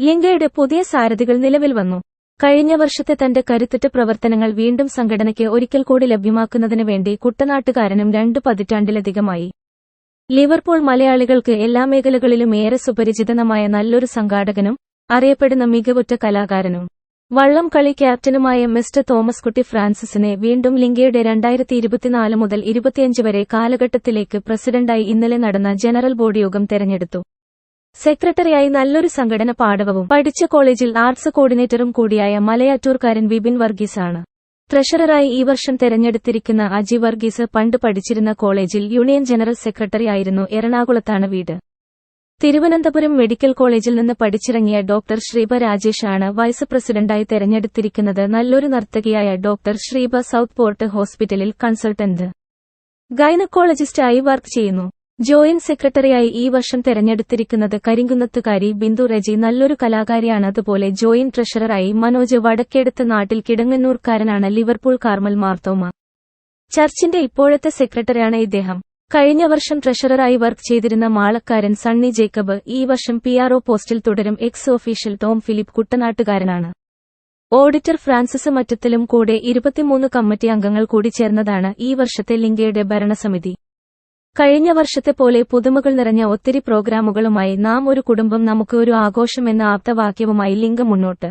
ലിംഗയുടെ പുതിയ സാരഥികൾ നിലവിൽ വന്നു. കഴിഞ്ഞ വർഷത്തെ തന്റെ കരുത്തുറ്റ പ്രവർത്തനങ്ങൾ വീണ്ടും സംഘടനയ്ക്ക് ഒരിക്കൽ കൂടി ലഭ്യമാക്കുന്നതിനു വേണ്ടി കുട്ടനാട്ടുകാരനും രണ്ടു പതിറ്റാണ്ടിലധികമായി. ലിവർപൂൾ മലയാളികൾക്ക് എല്ലാ മേഖലകളിലും ഏറെ സുപരിചിതനമായ നല്ലൊരു സംഘാടകനും അറിയപ്പെടുന്ന മികവുറ്റ കലാകാരനും. വള്ളം കളി ക്യാപ്റ്റനുമായ മിസ്റ്റർ തോമസ് കുട്ടി ഫ്രാൻസിസിനെ വീണ്ടും ലിങ്കയുടെ രണ്ടായിരത്തി ഇരുപത്തിനാല് മുതൽ ഇരുപത്തിയഞ്ച് വരെ കാലഘട്ടത്തിലേക്ക് പ്രസിഡന്റായി ഇന്നലെ നടന്ന ജനറൽ ബോർഡ് യോഗം തെരഞ്ഞെടുത്തു. സെക്രട്ടറിയായി നല്ലൊരു സംഘടന പാടവവും പഠിച്ച കോളേജിൽ ആർട്സ് കോർഡിനേറ്ററും കൂടിയായ മലയാറ്റൂർക്കാരൻ വിപിൻ വർഗീസാണ്. ട്രഷററായി ഈ വർഷം തെരഞ്ഞെടുത്തിരിക്കുന്ന അജി വർഗീസ് പണ്ട് പഠിച്ചിരുന്ന കോളേജിൽ യൂണിയൻ ജനറൽ സെക്രട്ടറി ആയിരുന്നു എറണാകുളത്താണ് വീട്. തിരുവനന്തപുരം മെഡിക്കൽ കോളേജിൽ നിന്ന് പഠിച്ചിറങ്ങിയ ഡോക്ടർ ശ്രീബ രാജേഷ് ആണ് വൈസ് പ്രസിഡന്റായി തെരഞ്ഞെടുത്തിരിക്കുന്നത് നല്ലൊരു നർത്തകിയായ ഡോക്ടർ ശ്രീബ സൌത്ത് പോർട്ട് ഹോസ്പിറ്റലിൽ കൺസൾട്ടന്റ്. ഗൈനക്കോളജിസ്റ്റായി വർക്ക് ചെയ്യുന്നു. ജോയിന്റ് സെക്രട്ടറിയായി ഈ വർഷം തെരഞ്ഞെടുത്തിരിക്കുന്നത് കരിങ്കുന്നത്തുകാരി ബിന്ദു രജി നല്ലൊരു കലാകാരിയാണ്. അതുപോലെ ജോയിന്റ് ട്രഷററായി മനോജ് വടക്കേടുത്ത് നാട്ടിൽ കിടങ്ങന്നൂർക്കാരനാണ് ലിവർപൂൾ കാർമൽ മാർത്തോമ. ചർച്ചിന്റെ ഇപ്പോഴത്തെ സെക്രട്ടറിയാണ് ഇദ്ദേഹം. കഴിഞ്ഞ വർഷം ട്രഷററായി വർക്ക് ചെയ്തിരുന്ന മാളക്കാരൻ സണ്ണി ജേക്കബ് ഈ വർഷം പി പോസ്റ്റിൽ തുടരും. എക്സ് ഓഫീഷ്യൽ ടോം ഫിലിപ്പ് കുട്ടനാട്ടുകാരനാണ്. ഓഡിറ്റർ ഫ്രാൻസിസ് മറ്റത്തിലും കൂടെ ഇരുപത്തിമൂന്ന് കമ്മിറ്റി അംഗങ്ങൾ കൂടി ചേർന്നതാണ് ഈ വർഷത്തെ ലിങ്കയുടെ ഭരണസമിതി. കഴിഞ്ഞ വർഷത്തെ പോലെ പുതുമകൾ നിറഞ്ഞ ഒത്തിരി പ്രോഗ്രാമുകളുമായി നാം ഒരു കുടുംബം നമുക്ക് ഒരു ആഘോഷം എന്ന ആപ്തവാക്യവുമായി ലിംഗം മുന്നോട്ട്.